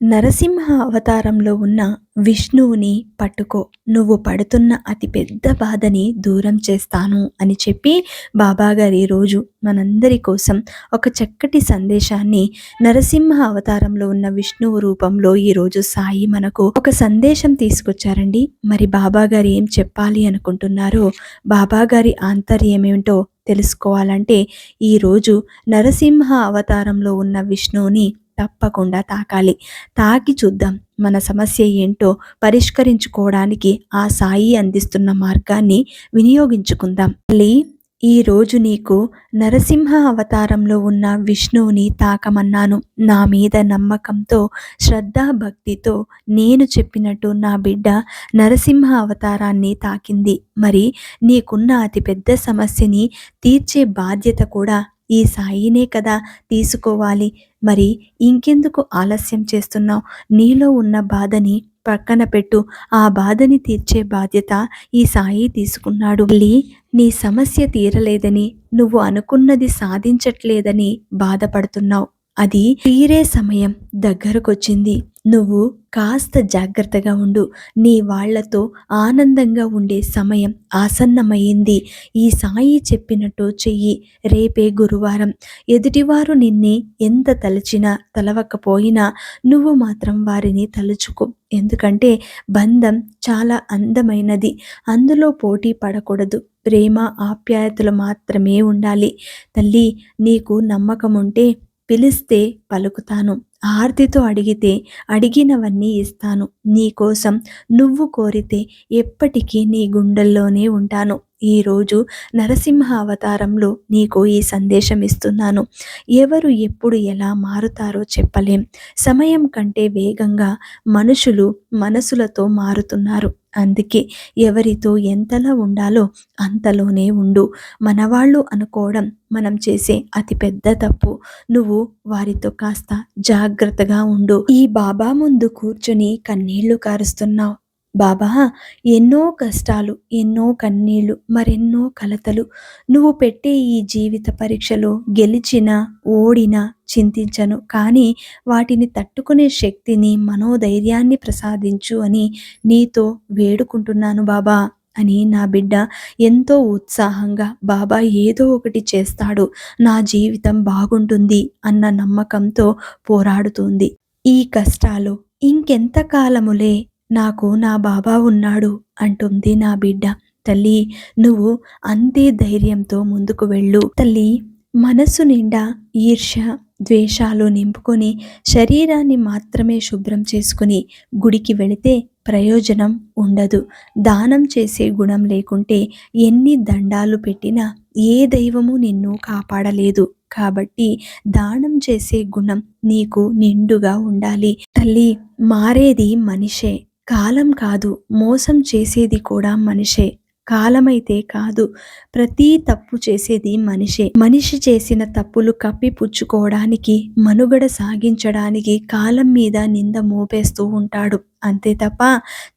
నరసింహ అవతారంలో ఉన్న విష్ణువుని పట్టుకో. నువ్వు పడుతున్న అతి పెద్ద బాధని దూరం చేస్తాను అని చెప్పి బాబాగారి రోజు మనందరి కోసం ఒక చక్కటి సందేశాన్ని నరసింహ అవతారంలో ఉన్న విష్ణువు రూపంలో ఈరోజు సాయి మనకు ఒక సందేశం తీసుకొచ్చారండి. మరి బాబాగారు ఏం చెప్పాలి అనుకుంటున్నారో బాబాగారి ఆంతర్యం ఏమిటో తెలుసుకోవాలంటే ఈరోజు నరసింహ అవతారంలో ఉన్న విష్ణువుని తప్పకుండా తాకాలి. తాకి చూద్దాం మన సమస్య ఏంటో పరిష్కరించుకోవడానికి ఆ సాయి అందిస్తున్న మార్గాన్ని వినియోగించుకుందాం. మళ్ళీ ఈ రోజు నీకు నరసింహ అవతారంలో ఉన్న విష్ణువుని తాకమన్నాను. నా మీద నమ్మకంతో శ్రద్ధా భక్తితో నేను చెప్పినట్టు నా బిడ్డ నరసింహ అవతారాన్ని తాకింది. మరి నీకున్న అతిపెద్ద సమస్యని తీర్చే బాధ్యత కూడా ఈ సాయినే కదా తీసుకోవాలి. మరి ఇంకెందుకు ఆలస్యం చేస్తున్నావు? నీలో ఉన్న బాధని పక్కన పెట్టు. ఆ బాధని తీర్చే బాధ్యత ఈ సాయి తీసుకున్నాడు. మళ్ళీ నీ సమస్య తీరలేదని నువ్వు అనుకున్నది సాధించట్లేదని బాధపడుతున్నావు. అది తీరే సమయం దగ్గరకొచ్చింది. నువ్వు కాస్త జాగ్రత్తగా ఉండు. నీ వాళ్ళతో ఆనందంగా ఉండే సమయం ఆసన్నమైంది. ఈ సాయి చెప్పినట్టు చెయ్యి. రేపే గురువారం. ఎదుటివారు నిన్నే ఎంత తలచినా తలవకపోయినా నువ్వు మాత్రం వారిని తలుచుకో. ఎందుకంటే బంధం చాలా అందమైనది. అందులో పోటీ పడకూడదు. ప్రేమ ఆప్యాయతలు మాత్రమే ఉండాలి. తల్లి నీకు నమ్మకం ఉంటే పిలిస్తే పలుకుతాను. ఆర్తితో అడిగితే అడిగినవన్నీ ఇస్తాను. నీకోసం నువ్వు కోరితే ఎప్పటికీ నీ గుండెల్లోనే ఉంటాను. ఈరోజు నరసింహ అవతారంలో నీకు ఈ సందేశం ఇస్తున్నాను. ఎవరు ఎప్పుడు ఎలా మారుతారో చెప్పలేం. సమయం కంటే వేగంగా మనుషులు మనసులతో మారుతున్నారు. అందుకే ఎవరితో ఎంతలా ఉండాలో అంతలోనే ఉండు. మనవాళ్ళు అనుకోవడం మనం చేసే అతి పెద్ద తప్పు. నువ్వు వారితో కాస్త జాగ్రత్తగా ఉండు. ఈ బాబా ముందు కూర్చుని కన్నీళ్ళు కారుస్తున్నావు. బాబా ఎన్నో కష్టాలు ఎన్నో కన్నీళ్ళు మరెన్నో కలతలు. నువ్వు పెట్టే ఈ జీవిత పరీక్షలో గెలిచినా ఓడిన చింతించను. కానీ వాటిని తట్టుకునే శక్తిని మనోధైర్యాన్ని ప్రసాదించు అని నీతో వేడుకుంటున్నాను బాబా. అని నా బిడ్డ ఎంతో ఉత్సాహంగా బాబా ఏదో ఒకటి చేస్తాడు. నా జీవితం బాగుంటుంది అన్న నమ్మకంతో పోరాడుతుంది. ఈ కష్టాలు ఇంకెంత కాలములే నాకు నా బాబా ఉన్నాడు అంటుంది నా బిడ్డ. తల్లి నువ్వు అంతే ధైర్యంతో ముందుకు వెళ్ళు. తల్లి మనసు నిండా ఈర్ష ద్వేషాలు నింపుకొని శరీరాన్ని మాత్రమే శుభ్రం చేసుకుని గుడికి వెళితే ప్రయోజనం ఉండదు. దానం చేసే గుణం లేకుంటే ఎన్ని దండాలు పెట్టినా ఏ దైవము నిన్ను కాపాడలేదు. కాబట్టి దానం చేసే గుణం నీకు నిండుగా ఉండాలి. తల్లి మారేది మనిషే. కాలం కాదు మోసం చేసేది కూడా మనిషే. కాలమైతే కాదు. ప్రతి తప్పు చేసేది మనిషే. మనిషి చేసిన తప్పులు కప్పిపుచ్చుకోవడానికి మనుగడ సాగించడానికి కాలం మీద నింద మోపేస్తూ ఉంటాడు. అంతే తప్ప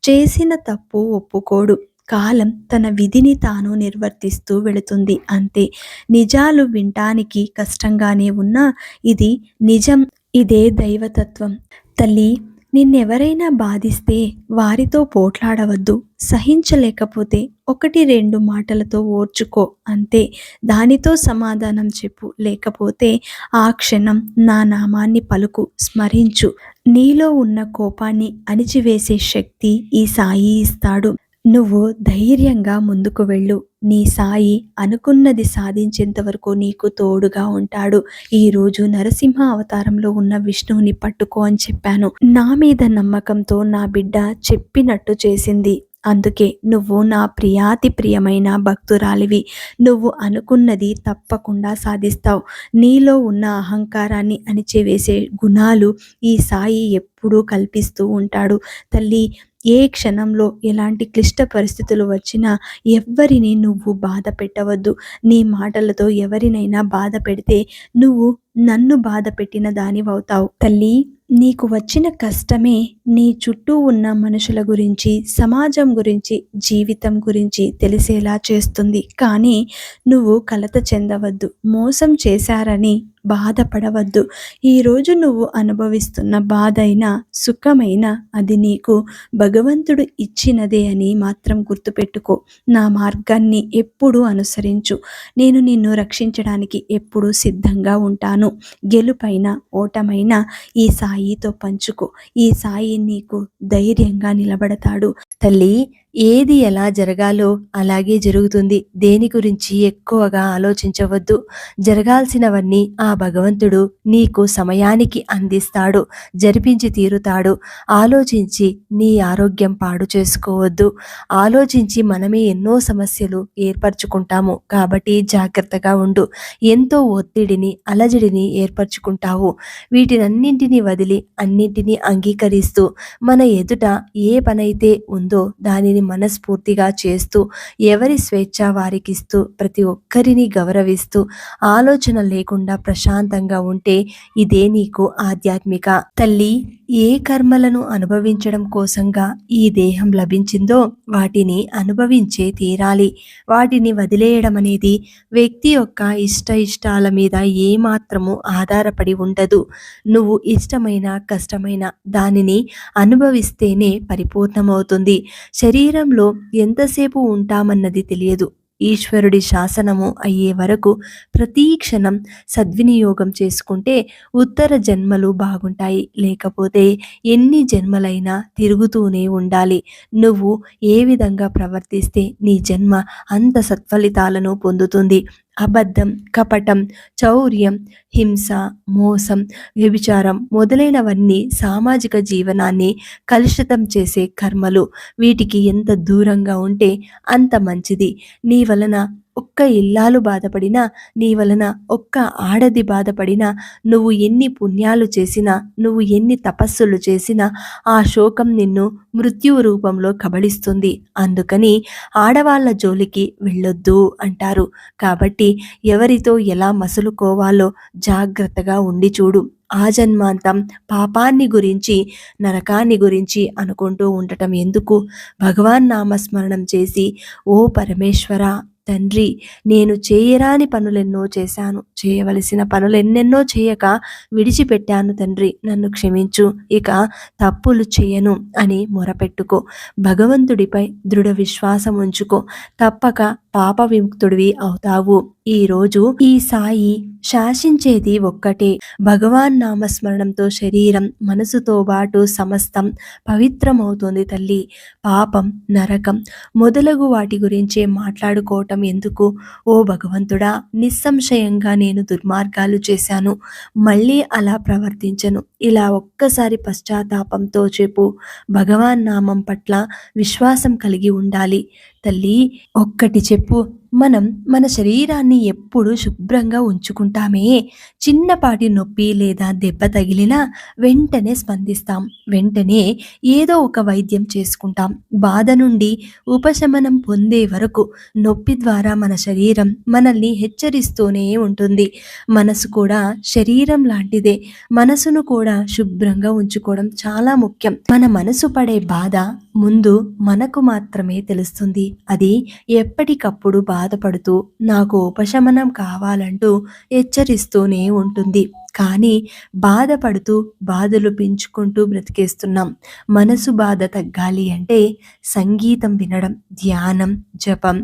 చేసిన తప్పు ఒప్పుకోడు. కాలం తన విధిని తాను నిర్వర్తిస్తూ వెళుతుంది. అంతే. నిజాలు వినటానికి కష్టంగానే ఉన్నా ఇది నిజం. ఇదే దైవతత్వం. తల్లి నిన్నెవరైనా బాధిస్తే వారితో పోట్లాడవద్దు సహించలేకపోతే ఒకటి రెండు మాటలతో ఓర్చుకో అంతే. దానితో సమాధానం చెప్పు లేకపోతే ఆ క్షణం నా నామాన్ని పలుకు స్మరించు. నీలో ఉన్న కోపాన్ని అణిచివేసే శక్తి ఈ సాయి ఇస్తాడు. నువ్వు ధైర్యంగా ముందుకు వెళ్ళు. నీ సాయి అనుకున్నది సాధించేంత వరకు నీకు తోడుగా ఉంటాడు. ఈరోజు నరసింహ అవతారంలో ఉన్న విష్ణువుని పట్టుకో అని చెప్పాను. నా మీద నమ్మకంతో నా బిడ్డ చెప్పినట్టు చేసింది. అందుకే నువ్వు నా ప్రియాతి ప్రియమైన భక్తురాలివి. నువ్వు అనుకున్నది తప్పకుండా సాధిస్తావు. నీలో ఉన్న అహంకారాన్ని అణిచివేసే గుణాలు ఈ సాయి ఎప్పుడూ కల్పిస్తూ ఉంటాడు. తల్లి ఏ క్షణంలో ఎలాంటి క్లిష్ట పరిస్థితులు వచ్చినా ఎవ్వరిని నువ్వు బాధ పెట్టవద్దు. నీ మాటలతో ఎవరినైనా బాధ పెడితే నువ్వు నన్ను బాధ పెట్టిన దానివవుతావు తల్లి. నీకు వచ్చిన కష్టమే నీ చుట్టూ ఉన్న మనుషుల గురించి సమాజం గురించి జీవితం గురించి తెలిసేలా చేస్తుంది. కానీ నువ్వు కలత చెందవద్దు మోసం చేశారని బాధపడవద్దు. ఈరోజు నువ్వు అనుభవిస్తున్న బాధైనా సుఖమైన అది నీకు భగవంతుడు ఇచ్చినదే అని మాత్రం గుర్తుపెట్టుకో. నా మార్గాన్ని ఎప్పుడూ అనుసరించు. నేను నిన్ను రక్షించడానికి ఎప్పుడూ సిద్ధంగా ఉంటాను. గెలుపైన ఓటమైన ఈ సాయి సాయితో పంచుకో. ఈ సాయి నీకు ధైర్యంగా నిలబడతాడు. తల్లి ఏది ఎలా జరగాలో అలాగే జరుగుతుంది. దేని గురించి ఎక్కువగా ఆలోచించవద్దు. జరగాల్సినవన్నీ ఆ భగవంతుడు నీకు సమయానికి అందిస్తాడు జరిపించి తీరుతాడు. ఆలోచించి నీ ఆరోగ్యం పాడు చేసుకోవద్దు. ఆలోచించి మనమే ఎన్నో సమస్యలు ఏర్పరచుకుంటాము. కాబట్టి జాగ్రత్తగా ఉండు. ఎంతో ఒత్తిడిని అలజడిని ఏర్పరచుకుంటావు. వీటినన్నింటినీ వదిలి అన్నింటినీ అంగీకరిస్తూ మన ఎదుట ఏ పనైతే ఉందో దానిని మనస్ఫూర్తిగా చేస్తూ ఎవరి స్వేచ్ఛ వారికిస్తూ ప్రతి ఒక్కరిని గౌరవిస్తూ ఆలోచన లేకుండా ప్రశాంతంగా ఉంటే ఇదే నీకు ఆధ్యాత్మిక. తల్లి ఏ కర్మలను అనుభవించడం కోసంగా ఈ దేహం లభించిందో వాటిని అనుభవించే తీరాలి. వాటిని వదిలేయడం అనేది వ్యక్తి యొక్క ఇష్ట ఇష్టాల మీద ఏమాత్రము ఆధారపడి ఉండదు. నువ్వు ఇష్టమైన కష్టమైన దానిని అనుభవిస్తేనే పరిపూర్ణమవుతుంది. శరీరంలో ఎంతసేపు ఉంటామన్నది తెలియదు. ఈశ్వరుడి శాసనము అయ్యే వరకు ప్రతి క్షణం సద్వినియోగం చేసుకుంటే ఉత్తర జన్మలు బాగుంటాయి. లేకపోతే ఎన్ని జన్మలైనా తిరుగుతూనే ఉండాలి. నువ్వు ఏ విధంగా ప్రవర్తిస్తే నీ జన్మ అంత సత్ఫలితాలను పొందుతుంది. అబద్ధం కపటం చౌర్యం హింస మోసం వ్యభిచారం మొదలైనవన్నీ సామాజిక జీవనాన్ని కలుషితం చేసే కర్మలు. వీటికి ఎంత దూరంగా ఉంటే అంత మంచిది. నీ వలన ఒక్క ఇల్లాలు బాధపడినా నీ వలన ఒక్క ఆడది బాధపడినా నువ్వు ఎన్ని పుణ్యాలు చేసినా నువ్వు ఎన్ని తపస్సులు చేసినా ఆ శోకం నిన్ను మృత్యు రూపంలో కబళిస్తుంది. అందుకని ఆడవాళ్ళ జోలికి వెళ్ళొద్దు అంటారు. కాబట్టి ఎవరితో ఎలా మసులుకోవాలో జాగ్రత్తగా ఉండి చూడు. ఆ జన్మాంతం పాపాన్ని గురించి నరకాన్ని గురించి అనుకుంటూ ఉండటం ఎందుకు? భగవాన్ నామస్మరణం చేసి ఓ పరమేశ్వర తండ్రి నేను చేయరాని పనులెన్నో చేశాను. చేయవలసిన పనులెన్నెన్నో చేయక విడిచిపెట్టాను తండ్రి. నన్ను క్షమించు. ఇక తప్పులు చేయను అని మొరపెట్టుకో. భగవంతుడిపై దృఢ విశ్వాసం ఉంచుకో తప్పక పాప విముక్తుడివి అవుతావు. ఈ రోజు ఈ సాయి శాసించేది ఒక్కటే. భగవాన్ నామస్మరణంతో శరీరం మనసుతో పాటు సమస్తం పవిత్రమవుతుంది తల్లి. పాపం నరకం మొదలగు వాటి గురించే మాట్లాడుకోవటం ఎందుకు? ఓ భగవంతుడా నిస్సంశయంగా నేను దుర్మార్గాలు చేశాను. మళ్ళీ అలా ప్రవర్తించను. ఇలా ఒక్కసారి పశ్చాత్తాపంతో చెప్పు. భగవాన్ నామం పట్ల విశ్వాసం కలిగి ఉండాలి. తల్లి ఒక్కటి చెప్పు. మనం మన శరీరాన్ని ఎప్పుడు శుభ్రంగా ఉంచుకుంటామే. చిన్నపాటి నొప్పి లేదా దెబ్బ తగిలినా వెంటనే స్పందిస్తాం. వెంటనే ఏదో ఒక వైద్యం చేసుకుంటాం. బాధ నుండి ఉపశమనం పొందే వరకు నొప్పి ద్వారా మన శరీరం మనల్ని హెచ్చరిస్తూనే ఉంటుంది. మనసు కూడా శరీరం లాంటిదే. మనసును కూడా శుభ్రంగా ఉంచుకోవడం చాలా ముఖ్యం. మన మనసు పడే బాధ ముందు మనకు మాత్రమే తెలుస్తుంది. అది ఎప్పటికప్పుడు బాధ బాధపడుతూ నాకు ఉపశమనం కావాలంటూ హెచ్చరిస్తూనే ఉంటుంది. కానీ బాధపడుతూ బాధలు పెంచుకుంటూ బ్రతికేస్తున్నాం. మనసు బాధ తగ్గాలి అంటే సంగీతం వినడం ధ్యానం జపం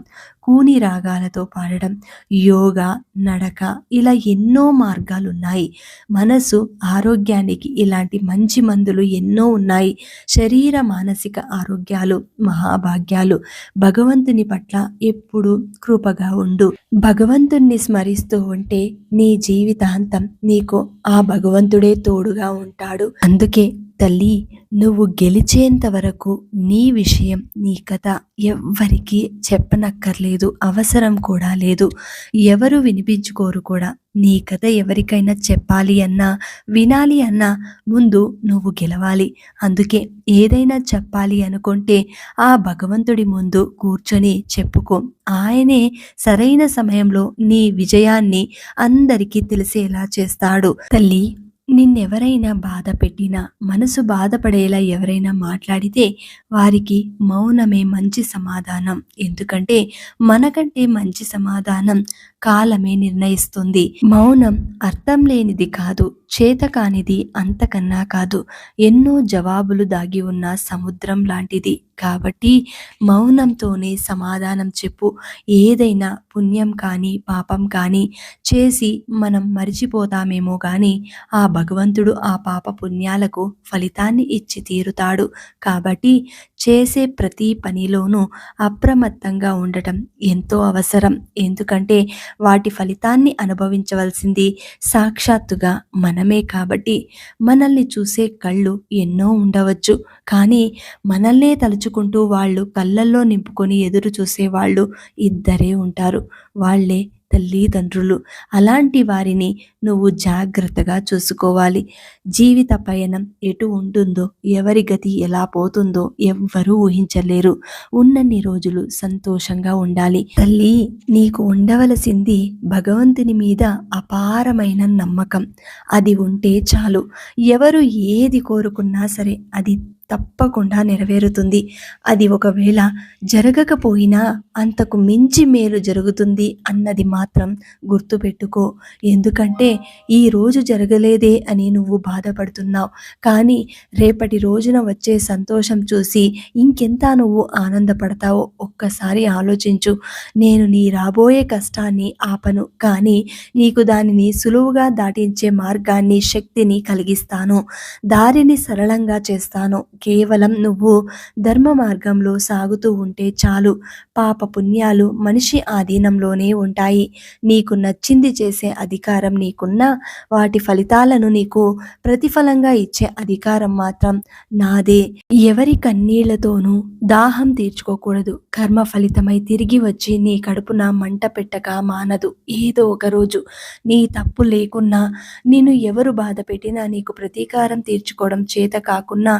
కూని రాగాలతో పాడడం యోగా నడక ఇలా ఎన్నో మార్గాలు ఉన్నాయి మనసు ఆరోగ్యానికి ఇలాంటి మంచి మందులు ఎన్నో ఉన్నాయి. శరీర మానసిక ఆరోగ్యాలు మహాభాగ్యాలు. భగవంతుని పట్ల ఎప్పుడు కృపగా ఉండు. భగవంతుణ్ణి స్మరిస్తూ ఉంటే నీ జీవితాంతం నీకు ఆ భగవంతుడే తోడుగా ఉంటాడు. అందుకే తల్లి నువ్వు గెలిచేంత వరకు నీ విషయం నీ కథ ఎవ్వరికీ చెప్పనక్కర్లేదు అవసరం కూడా లేదు. ఎవరు వినిపించుకోరు కూడా. నీ కథ ఎవరికైనా చెప్పాలి అన్నా వినాలి అన్నా ముందు నువ్వు గెలవాలి. అందుకే ఏదైనా చెప్పాలి అనుకుంటే ఆ భగవంతుడి ముందు కూర్చొని చెప్పుకో. ఆయనే సరైన సమయంలో నీ విజయాన్ని అందరికీ తెలిసేలా చేస్తాడు. తల్లి నిన్నెవరైనా బాధ పెట్టినా మనసు బాధపడేలా ఎవరైనా మాట్లాడితే వారికి మౌనమే మంచి సమాధానం. ఎందుకంటే మనకంటే మంచి సమాధానం కాలమే నిర్ణయిస్తుంది. మౌనం అర్థం లేనిది కాదు చేత కానిది అంతకన్నా కాదు. ఎన్నో జవాబులు దాగి ఉన్న సముద్రం లాంటిది. కాబట్టి మౌనంతోనే సమాధానం చెప్పు. ఏదైనా పుణ్యం కానీ పాపం కానీ చేసి మనం మరిచిపోతామేమో కానీ ఆ భగవంతుడు ఆ పాప పుణ్యాలకు ఫలితాన్ని ఇచ్చి తీరుతాడు. కాబట్టి చేసే ప్రతి పనిలోనూ అప్రమత్తంగా ఉండటం ఎంతో అవసరం. ఎందుకంటే వాటి ఫలితాన్ని అనుభవించవలసింది సాక్షాత్తుగా మనమే కాబట్టి మనల్ని చూసే కళ్ళు ఎన్నో ఉండవచ్చు. కానీ మనల్నే తలుచుకుంటూ వాళ్ళు కళ్ళల్లో నింపుకొని ఎదురు చూసేవాళ్ళు ఇద్దరే ఉంటారు. వాళ్ళే తల్లిదండ్రులు. అలాంటి వారిని నువ్వు జాగ్రత్తగా చూసుకోవాలి. జీవిత పయనం ఎటు ఉంటుందో ఎవరి గతి ఎలా పోతుందో ఎవ్వరూ ఊహించలేరు. ఉన్నన్ని రోజులు సంతోషంగా ఉండాలి. తల్లి నీకు ఉండవలసింది భగవంతుని మీద అపారమైన నమ్మకం. అది ఉంటే చాలు. ఎవరు ఏది కోరుకున్నా సరే అది తప్పకుండా నెరవేరుతుంది. అది ఒకవేళ జరగకపోయినా అంతకు మించి మేలు జరుగుతుంది అన్నది మాత్రం గుర్తుపెట్టుకో. ఎందుకంటే ఈ రోజు జరగలేదే అని నువ్వు బాధపడుతున్నావు. కానీ రేపటి రోజున వచ్చే సంతోషం చూసి ఇంకెంత నువ్వు ఆనందపడతావో ఒక్కసారి ఆలోచించు. నేను నీ రాబోయే కష్టాన్ని ఆపను కానీ నీకు దానిని సులువుగా దాటించే మార్గాన్ని శక్తిని కలిగిస్తాను. దారిని సరళంగా చేస్తాను. కేవలం నువ్వు ధర్మ మార్గంలో సాగుతూ ఉంటే చాలు. పాప పుణ్యాలు మనిషి ఆధీనంలోనే ఉంటాయి. నీకు నచ్చింది చేసే అధికారం నీకున్నా వాటి ఫలితాలను నీకు ప్రతిఫలంగా ఇచ్చే అధికారం మాత్రం నాదే. ఎవరి కన్నీళ్ళతోనూ దాహం తీర్చుకోకూడదు. కర్మ ఫలితమై తిరిగి వచ్చి నీ కడుపున మంట పెట్టక మానదు. ఏదో ఒక రోజు నీ తప్పు లేకున్నా నిన్ను ఎవరు బాధ పెట్టినా నీకు ప్రతీకారం తీర్చుకోవడం చేత కాకున్నా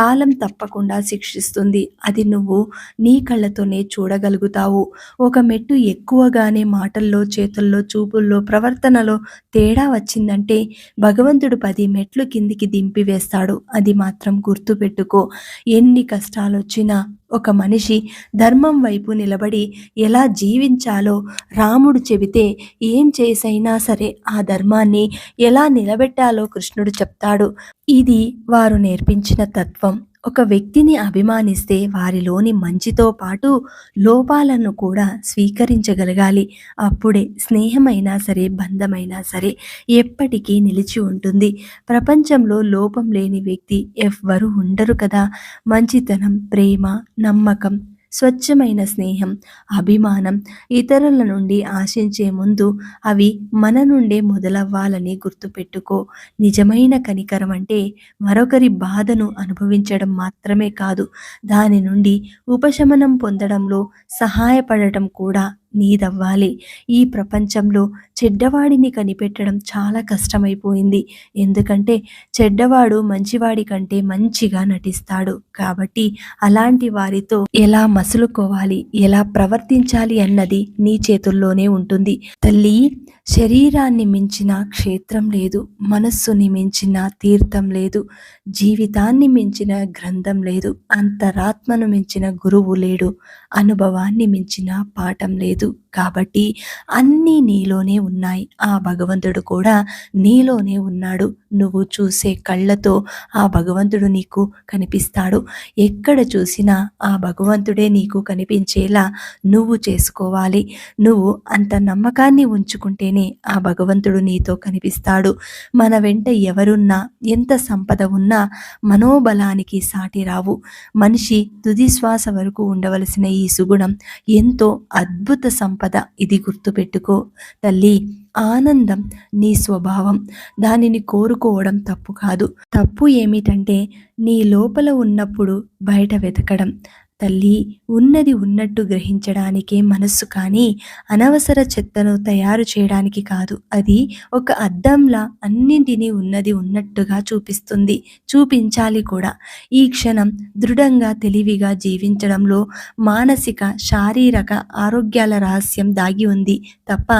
కాలం తప్పకుండా శిక్షిస్తుంది. అది నువ్వు నీ కళ్ళతోనే చూడగలుగుతావు. ఒక మెట్టు ఎక్కువగానే మాటల్లో చేతుల్లో చూపుల్లో ప్రవర్తనలో తేడా వచ్చిందంటే భగవంతుడు పది మెట్లు కిందికి దింపి వేస్తాడు అది మాత్రం గుర్తుపెట్టుకో. ఎన్ని కష్టాలు వచ్చినా ఒక మనిషి ధర్మం వైపు నిలబడి ఎలా జీవించాలో రాముడు చెబితే ఏం చేసైనా సరే ఆ ధర్మాన్ని ఎలా నిలబెట్టాలో కృష్ణుడు చెప్తాడు. ఇది వారు నేర్పించిన తత్వం. ఒక వ్యక్తిని అభిమానిస్తే వారిలోని మంచితో పాటు లోపాలను కూడా స్వీకరించగలగాలి. అప్పుడే స్నేహమైనా సరే బంధమైనా సరే ఎప్పటికీ నిలిచి ఉంటుంది. ప్రపంచంలో లోపం లేని వ్యక్తి ఎవ్వరూ ఉండరు కదా. మంచితనం ప్రేమ నమ్మకం స్వచ్ఛమైన స్నేహం అభిమానం ఇతరుల నుండి ఆశించే ముందు అవి మన నుండే మొదలవ్వాలని గుర్తుపెట్టుకో. నిజమైన కనికరం అంటే మరొకరి బాధను అనుభవించడం మాత్రమే కాదు దాని నుండి ఉపశమనం పొందడంలో సహాయపడటం కూడా నీదవ్వాలి. ఈ ప్రపంచంలో చెడ్డవాడిని కనిపెట్టడం చాలా కష్టమైపోయింది. ఎందుకంటే చెడ్డవాడు మంచివాడి కంటే మంచిగా నటిస్తాడు. కాబట్టి అలాంటి వారితో ఎలా మసులుకోవాలి ఎలా ప్రవర్తించాలి అన్నది నీ చేతుల్లోనే ఉంటుంది. తల్లి శరీరాన్ని మించిన క్షేత్రం లేదు మనస్సుని మించిన తీర్థం లేదు జీవితాన్ని మించిన గ్రంథం లేదు అంతరాత్మను మించిన గురువు లేడు అనుభవాన్ని మించిన పాఠం లేదు. కాబట్టి అన్నీ నీలోనే ఉన్నాయి. ఆ భగవంతుడు కూడా నీలోనే ఉన్నాడు. నువ్వు చూసే కళ్ళతో ఆ భగవంతుడు నీకు కనిపిస్తాడు. ఎక్కడ చూసినా ఆ భగవంతుడే నీకు కనిపించేలా నువ్వు చేసుకోవాలి. నువ్వు అంత నమ్మకాన్ని ఉంచుకుంటేనే వెంటనే ఆ భగవంతుడు నీతో కనిపిస్తాడు. మన వెంట ఎవరున్నా ఎంత సంపద ఉన్నా మనోబలానికి సాటి రావు. మనిషి తుదిశ్వాస వరకు ఉండవలసిన ఈ సుగుణం ఎంతో అద్భుత సంపద. ఇది గుర్తుపెట్టుకో. తల్లి ఆనందం నీ స్వభావం. దానిని కోరుకోవడం తప్పు కాదు. తప్పు ఏమిటంటే నీ లోపల ఉన్నప్పుడు బయట వెతకడం. తల్లి ఉన్నది ఉన్నట్టు గ్రహించడానికే మనస్సు కానీ అనవసర చెత్తను తయారు చేయడానికి కాదు. అది ఒక అద్దంలా అన్నింటినీ ఉన్నది ఉన్నట్టుగా చూపిస్తుంది. చూపించాలి కూడా. ఈ క్షణం దృఢంగా తెలివిగా జీవించడంలో మానసిక శారీరక ఆరోగ్యాల రహస్యం దాగి ఉంది. తప్ప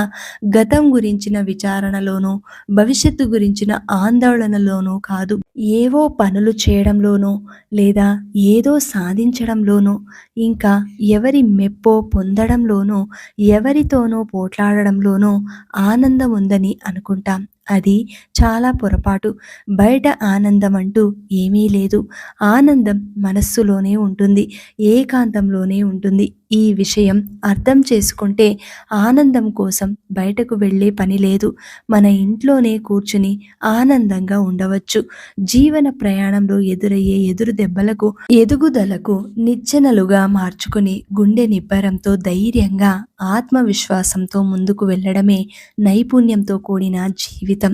గతం గురించిన విచారణలోనూ భవిష్యత్తు గురించిన ఆందోళనలోనూ కాదు. ఏవో పనులు చేయడంలోనూ లేదా ఏదో సాధించడంలోనూ ఇంకా ఎవరి మెప్పో పొందడంలోనూ ఎవరితోనో పోట్లాడడంలోనూ ఆనందం ఉందని అనుకుంటాం. అది చాలా పొరపాటు. బయట ఆనందం అంటూ ఏమీ లేదు. ఆనందం మనస్సులోనే ఉంటుంది. ఏకాంతంలోనే ఉంటుంది. ఈ విషయం అర్థం చేసుకుంటే ఆనందం కోసం బయటకు వెళ్ళే పని లేదు. మన ఇంట్లోనే కూర్చుని ఆనందంగా ఉండవచ్చు. జీవన ప్రయాణంలో ఎదురయ్యే ఎదురు దెబ్బలకు ఎదుగుదలకు నిచ్చెనలుగా మార్చుకుని గుండె నిబ్బరంతో ధైర్యంగా ఆత్మవిశ్వాసంతో ముందుకు వెళ్ళడమే నైపుణ్యంతో కూడిన జీవితం.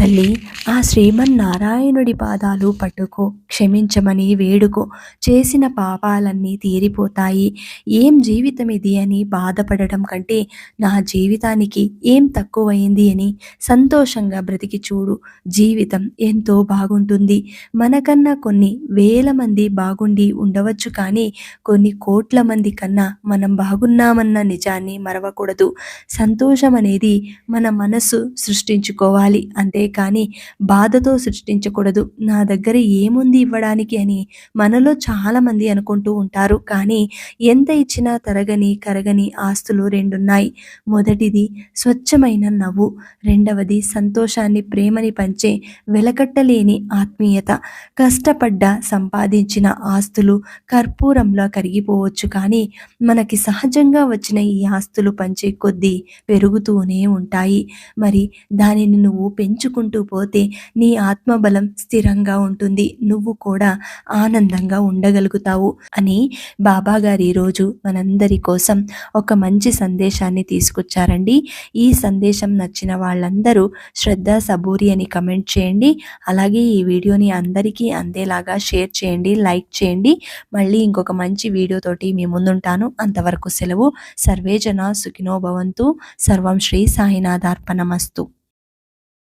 తల్లి ఆ శ్రీమన్నారాయణుడి పాదాలు పట్టుకో క్షమించమని వేడుకో. చేసిన పాపాలన్నీ తీరిపోతాయి. ఏం జీవితం ఇది అని బాధపడటం కంటే నా జీవితానికి ఏం తక్కువైంది అని సంతోషంగా బ్రతికి చూడు. జీవితం ఎంతో బాగుంటుంది. మనకన్నా కొన్ని వేల మంది బాగుండి ఉండవచ్చు కానీ కొన్ని కోట్ల మంది కన్నా మనం బాగున్నామన్న నిజాన్ని మరవకూడదు. సంతోషం అనేది మన మనస్సు సృష్టించుకోవాలి. అంతేకాని బాధతో సృష్టించకూడదు. నా దగ్గర ఏముంది ఇవ్వడానికి అని మనలో చాలామంది అనుకుంటూ ఉంటారు. కానీ ఎంత ఇచ్చినా తరగని కరగని ఆస్తులు రెండున్నాయి. మొదటిది స్వచ్ఛమైన నవ్వు. రెండవది సంతోషాన్ని ప్రేమని పంచే వెలకట్టలేని ఆత్మీయత. కష్టపడ్డ సంపాదించిన ఆస్తులు కర్పూరంలా కరిగిపోవచ్చు కానీ మనకి సహజంగా వచ్చిన ఈ ఆస్తులు పంచే కొద్దీ పెరుగుతూనే ఉంటాయి. మరి దానిని నువ్వు పెంచుకుంటూ పోతే నీ ఆత్మబలం స్థిరంగా ఉంటుంది. నువ్వు కూడా ఆనందంగా ఉండగలుగుతావు అని బాబా ఈరోజు మన మనందరి కోసం ఒక మంచి సందేశాన్ని తీసుకొచ్చారండి. ఈ సందేశం నచ్చిన వాళ్ళందరూ శ్రద్ధ సబూరి అని కమెంట్ చేయండి. అలాగే ఈ వీడియోని అందరికీ అందేలాగా షేర్ చేయండి లైక్ చేయండి. మళ్ళీ ఇంకొక మంచి వీడియోతోటి మీ ముందుంటాను. అంతవరకు సెలవు. సర్వేజన సుఖినోభవంతు సుఖినో భవంతు. సర్వం శ్రీ సాయినాథార్పణమస్తు.